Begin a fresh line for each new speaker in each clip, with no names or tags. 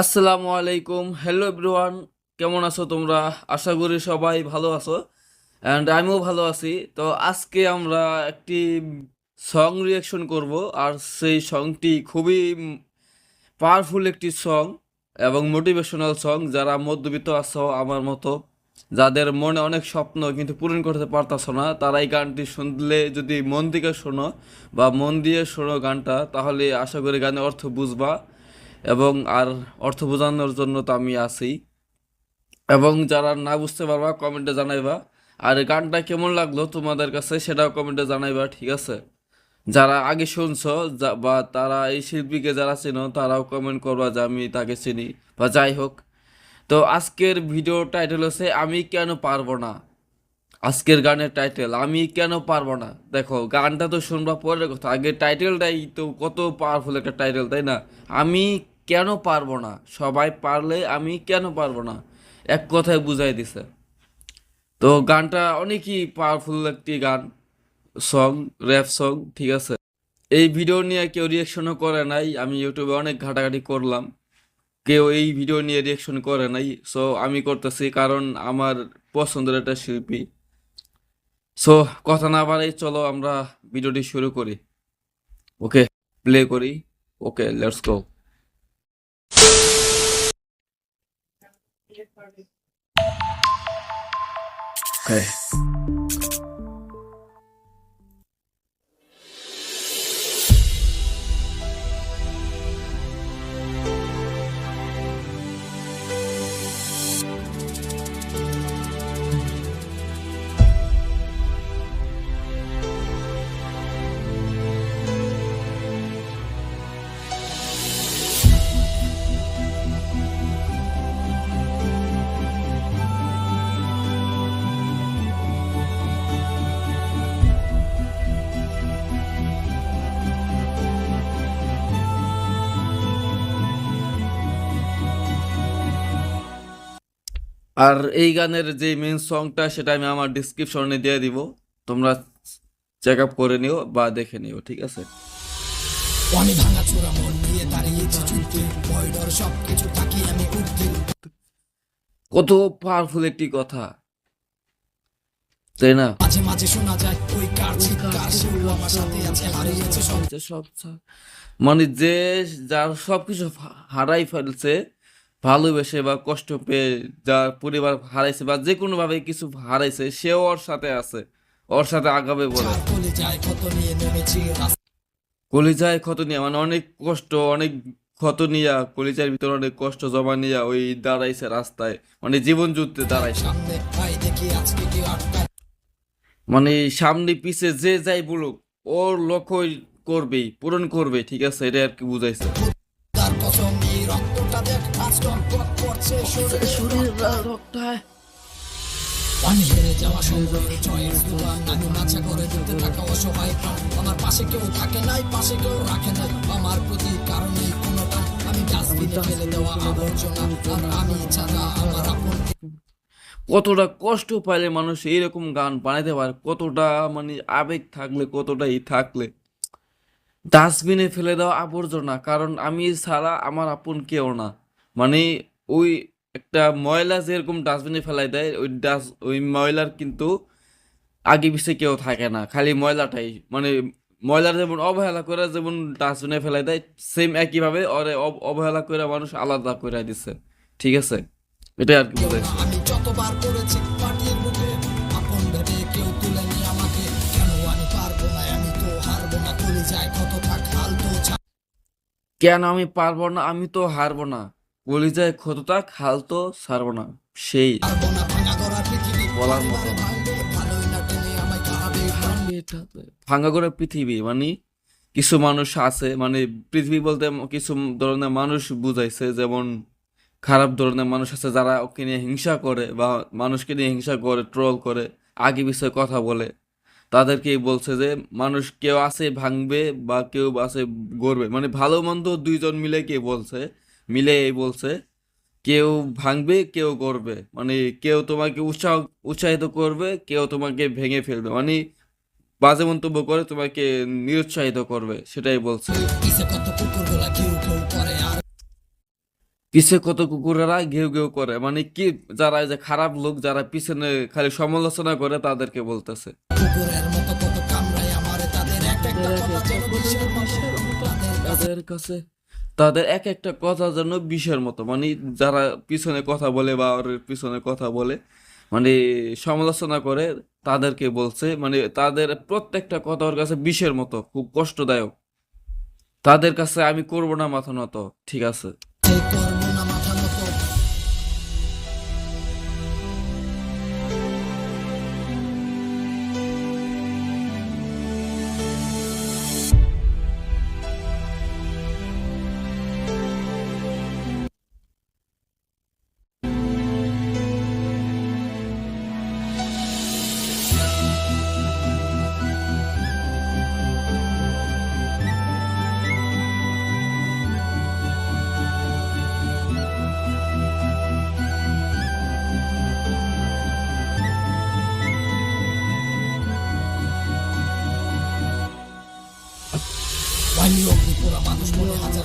আসসালামু আলাইকুম। Hello everyone কেমন আছো তোমরা? আশা করি সবাই ভালো আছো। অ্যান্ড আমিও ভালো আছি। তো আজকে আমরা একটি সং রিয়াকশন করব, আর সেই সংটি খুবই পাওয়ারফুল একটি সং এবং মোটিভেশনাল সং যারা মধ্যবিত্ত আছো আমার মতো, যাদের মনে অনেক স্বপ্ন কিন্তু পূরণ করতে পারতাছো না, তারা এই গানটি শুনলে যদি মন থেকে শোনো বা মন দিয়ে শোনো গানটা, তাহলে আশা করি গানের অর্থ বুঝবা। এবং আর অর্থ বোঝানোর জন্য তো আমি আছি। এবং যারা না বুঝতে পারবা, কমেন্টে জানাইবা। আর গানটা কেমন লাগল তোমাদের কাছে, সেটাও কমেন্টে জানাইবা, ঠিক আছে? যারা আগে শুনছো বা তারা এই শিল্পীকে যারা চেনো, তারাও কমেন্ট করবা যে আমি তাকে চিনি, বা যাই হোক। তো আজকের ভিডিও টাইটেল হচ্ছে, আমি কেন পারব না? আজকের গানের টাইটেল, আমি কেন পারব না? দেখো, গানটা তো শুনবা পরের কথা। আগে টাইটেলটাই তো কত পাওয়ারফুল একটা টাইটেল, তাই না? আমি কেন পারব না? সবাই পারলে আমি কেন পারব না? এক কথায় বুঝাই দিছে। তো গানটা অনেকই পাওয়ারফুল একটি গান। সং র্যাপ সং ঠিক আছে? এই ভিডিও নিয়ে কেউ রিয়াকশনও করে নাই। আমি ইউটিউবে অনেক ঘাটাঘাটি করলাম। কেউ এই ভিডিও নিয়ে রিয়াকশন করে নাই। সো আমি করতেছি কারণ আমার পছন্দের একটা শিল্পী। সো কথা না বাড়াই চলো আমরা ভিডিওটি শুরু করি। ওকে প্লে করি। ওকে লেটস গো ওকে আর এই গানের যে মেন সংটা সেটা আমি আমার ডিসক্রিপশনে দিয়ে দিব। তোমরা চেক আপ করে নিও বা দেখে নিও ঠিক আছে?
অনেক ভাঙা চোরা মন নিয়ে দাঁড়িয়েছি যুদ্ধে। ভয় ডর সবকিছু থাকি আমি উঠতে
কত পাওয়ারফুল একটি কথা। তাই না?
মাঝে মাঝে শোনা যায় ওই কার চিৎকার? সেও আমার সাথে আছে হারিয়েছে সব।
মানে যে যার সবকিছু হারাই ফেলছে ভালোবেসে বা কষ্ট পেয়ে যার পরিবার হারাইছে বা যে কোনো ভাবে কিছু হারাইছে, সেও ওর সাথে আছে। ওর সাথে আগাবে বলে। কলিজায় ক্ষত নিয়ে মানে অনেক কষ্ট, অনেক ক্ষত নিয়া, কলিজার ভিতরে অনেক কষ্ট জমা নিয়া ওই দাঁড়াইছে রাস্তায়। মানে জীবন যুদ্ধে দাঁড়াইছে। মানে সামনে পিছে যে যাই বলুক, ওর লক্ষ্য করবেই, পূরণ করবে, ঠিক আছে? এটা আর কি বুঝাইছে।
আজ করছে হেরে যাওয়া সময়ের জয়ের দোকান আমি মাছা করে দিতে থাকা অসহায়। প্রাণ আমার পাশে কেউ থাকে নাই পাশে কেউ রাখে নাই। আমার প্রতি কারণে কোনোটা আমি ডাস্টবিনে ফেলে দেওয়া আবর্জনা আর আমি ছাড়া আমার আপন
কতটা কষ্ট পাইলে মানুষ এইরকম গান বানাইতে পারে কতটা মানে আবেগ থাকলে কতটা ই থাকলে। ডাস্টবিনে ফেলে দেওয়া আবর্জনা, কারণ আমি ছাড়া আমার আপন কেউ না। মানে ওই একটা ময়লা যেরকম ডাস্টবিনে ফেলাই দেয়, ওই ডাস, ওই ময়লার কিন্তু আগে পিছে কেউ থাকে না, খালি ময়লাটাই। মানে ময়লার যেমন অবহেলা করে যেমন ডাস্টবিনে ফেলাই দেয় সেম একইভাবে ওরে অব- অবহেলা করে মানুষ আলাদা করে দিছে। ঠিক আছে? এটাই আর কি বোঝাইছে
তো না চলে যায় কত থাক হাল
কেন আমি পারব না? আমি তো হারবো না। কলিজায় ক্ষতটা খাল তো ছাড়বো না। সেই বলার মতো ভাঙ্গা করে পৃথিবী মানে কিছু মানুষ আছে মানে পৃথিবী বলতে কিছু ধরনের মানুষ বুঝাইছে যেমন খারাপ ধরনের মানুষ আছে যারা ওকে নিয়ে হিংসা করে বা মানুষকে নিয়ে হিংসা করে ট্রোল করে আগে বিষয়ে কথা বলে। তাদেরকেই বলছে যে মানুষ কেউ আছে ভাঙবে বা কেউ আছে গড়বে। মানে ভালো মন্দ দুইজন মিলে কে বলছে? মিলে এই বলছে কেউ ভাঙবে কেউ গড়বে। মানে কেউ তোমাকে উৎসাহ উৎসাহিত করবে কেউ তোমাকে ভেঙে ফেলবে। মানে বাজে মন্তব্য করে তোমাকে নিরুৎসাহিত করবে সেটাই বলছে। পিছে কত কুকুরেরা ঘেউ ঘেউ করে? মানে কি যারা এই যে খারাপ লোক যারা পিছনে খালি সমালোচনা করে তাদেরকে বলতেছে।
মতো কত কামড়ায় আমারে তাদের এক একটা কথা যেন বিষের মতো। তাদের কাছে
তাদের এক একটা কথা যেন বিষের মতো। মানে যারা পিছনে কথা বলে বা ওর পিছনে কথা বলে মানে সমালোচনা করে তাদেরকে বলছে মানে তাদের প্রত্যেকটা কথা ওর কাছে বিষের মতো খুব কষ্টদায়ক। তাদের কাছে আমি করব না মাথা নত ঠিক আছে?
পোড়া মানুষ মনে হাজার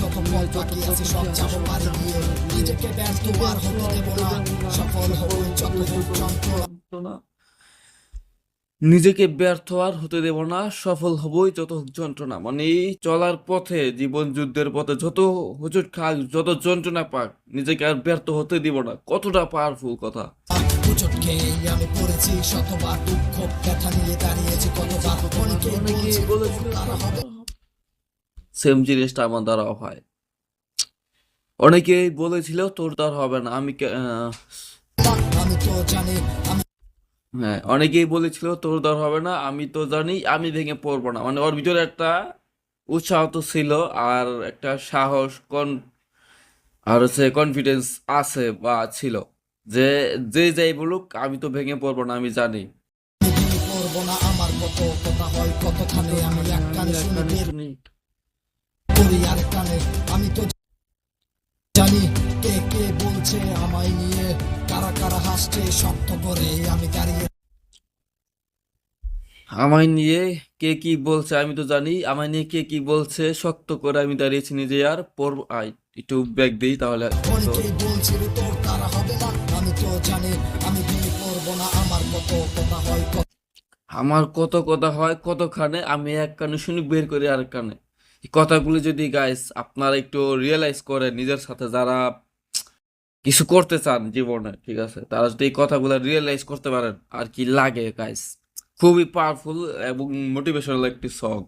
যত পথ বাকি আছে সব যাব পারে নিজেকে ব্যর্থ আর হতে দেবো না। সফল হব যত যন্ত্রণা
নিজেকে ব্যর্থ আর হতে দেব না সফল হবই যত যন্ত্রণা। মানে এই চলার পথে জীবন যুদ্ধের পথে যত হুজুট খাক যত যন্ত্রণা পাক নিজেকে আর ব্যর্থ হতে দিব না। কতটা পাওয়ারফুল কথা।
উচট খেয়ে আমি পড়েছি শতবার দুঃখ ব্যথা নিয়ে দাঁড়িয়েছি কতবার অনেকে বলছে তারা হবে
সেম জিনিসটা আমার দ্বারাও হয়। অনেকেই বলেছিল তোর দ্বার হবে না আমি হ্যাঁ অনেকেই বলেছিল তোর দ্বার হবে না আমি তো জানি আমি ভেঙে পড়ব না। মানে ওর ভিতরে একটা উৎসাহ তো ছিল আর একটা সাহস কন আর হচ্ছে কনফিডেন্স আছে বা ছিল যে যে যাই বলুক আমি তো ভেঙে পড়ব না আমি জানি।
আমার কত কথা হয় আমি এক কানে শুনে আরেক কানে আমি তো জানি কে কে বলছে আমায় নিয়ে কারা কারা হাসছে শক্ত করে আমি দাঁড়িয়ে
আমায় নিয়ে কে কি বলছে আমি তো জানি আমায় নিয়ে কে কি বলছে শক্ত করে আমি দাঁড়িয়েছি নিজে আর আই একটু ব্যাগ দিই তাহলে। তো
বলছিল তোর তারা হবে না আমি তো জানি আমি বিয়ে করব না আমার কত কথা হয় কত
আমার কত কথা হয় কতখানে আমি এক কানে শুনি বের করি আরেক কানে। কথাগুলো যদি গাইস আপনারা একটু রিয়েলাইজ করে নিজের সাথে যারা কিছু করতে চান জীবনে, ঠিক আছে? তারা যদি এই কথাগুলো রিয়েলাইজ করতে পারেন, আর কি লাগে গাইস খুবই পাওয়ারফুল এবং মোটিভেশনাল একটি সং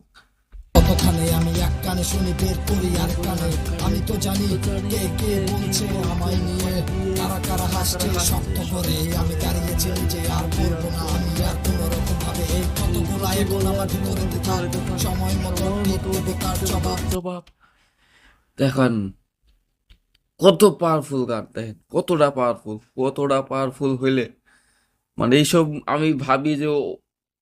কতখানে আমি কানে শুনি বের করি আরেক কানে। আমি তো জানি কে কে বলছে আমায় নিয়ে। কারা কারা হাসছে শক্ত করে। আমি দাঁড়িয়েছি যে আর করব না। আমি আর কোনো রকম ভাবে সময় মতো তার জবাব?
জবাব। দেখেন, কত পাওয়ারফুল গান, দেখেন, কতটা পাওয়ারফুল কতটা পাওয়ারফুল হইলে। মানে এইসব আমি ভাবি যে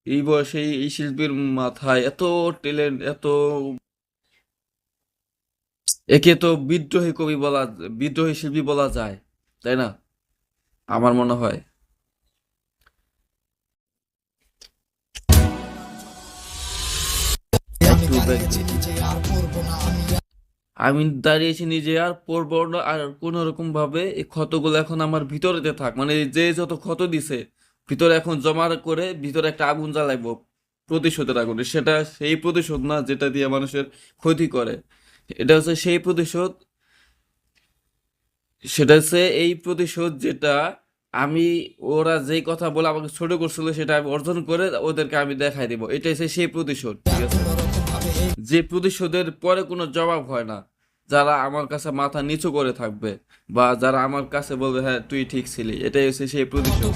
এই বয়সে এই শিল্পীর মাথায় এত ট্যালেন্ট এত একে তো বিদ্রোহী কবি বলা, বিদ্রোহী শিল্পী বলা যায়, তাই না? আমার মনে হয়।
আমি দাঁড়িয়েছি নিজে আর
পড়ব না, আর কোনো রকম ভাবে এই ক্ষতগুলো এখন আমার ভিতরেতে থাক। মানে যে যত ক্ষত দিছে, ভিতরে এখন জমা করে ভিতরে একটা আগুন জ্বালাইবো প্রতিশোধের আগুনে। সেটা সেই প্রতিশোধ না, যেটা দিয়ে মানুষের ক্ষতি করে। এটা হচ্ছে সেই প্রতিশোধ। সেটা হচ্ছে এই প্রতিশোধ যেটা আমি ওরা যেই কথা বলে আমাকে ছোট করছিল সেটা আমি অর্জন করে ওদেরকে আমি দেখাই দিব। এটা হচ্ছে সেই প্রতিশোধ ঠিক আছে? যে প্রতিশোধের পরে কোনো জবাব হয় না। যারা আমার কাছে মাথা নিচু করে থাকবে বা যারা আমার কাছে বলবে হ্যাঁ তুই ঠিক ছিলি। এটাই হচ্ছে সেই প্রতিশোধ।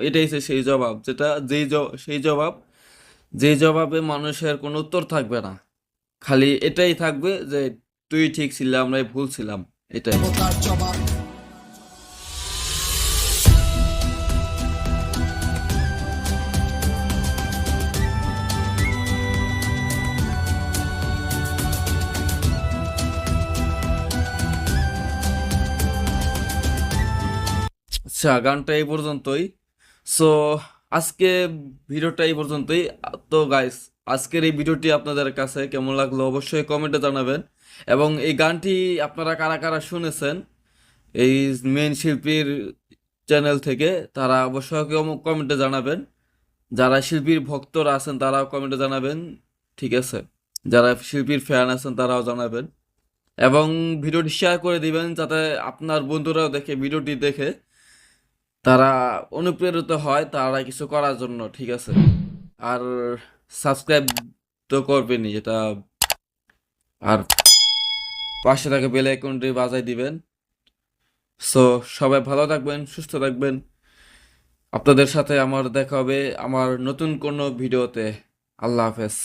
এটাই হচ্ছে সেই জবাব। যেটা যেই সেই জবাব যে জবাবে মানুষের কোনো উত্তর থাকবে না। খালি এটাই থাকবে যে তুই ঠিক ছিলি, আমরাই ভুল ছিলাম। এটাই। আচ্ছা গানটা এই পর্যন্তই। সো আজকে ভিডিওটা এই পর্যন্তই। তো গাইস আজকের এই ভিডিওটি আপনাদের কাছে কেমন লাগল অবশ্যই কমেন্টে জানাবেন। এবং এই গানটি আপনারা কারা কারা শুনেছেন এই মেন শিল্পীর চ্যানেল থেকে, তারা অবশ্যই কমেন্টে জানাবেন। যারা শিল্পীর ভক্তরা আছেন, তারাও কমেন্টে জানাবেন, ঠিক আছে? যারা শিল্পীর ফ্যান আছেন, তারাও জানাবেন। এবং ভিডিওটি শেয়ার করে দিবেন, যাতে আপনার বন্ধুরাও দেখে, ভিডিওটি দেখে তারা অনুপ্রেরিত হয় তারা কিছু করার জন্য, ঠিক আছে? আর সাবস্ক্রাইব তো করবেনই, যেটা আর পাশে থাকা বেল আইকনটি বাজাই দিবেন। সো সবাই ভালো থাকবেন, সুস্থ থাকবেন। আপনাদের সাথে আমার দেখা হবে আমার নতুন কোনো ভিডিওতে। আল্লাহ হাফেজ।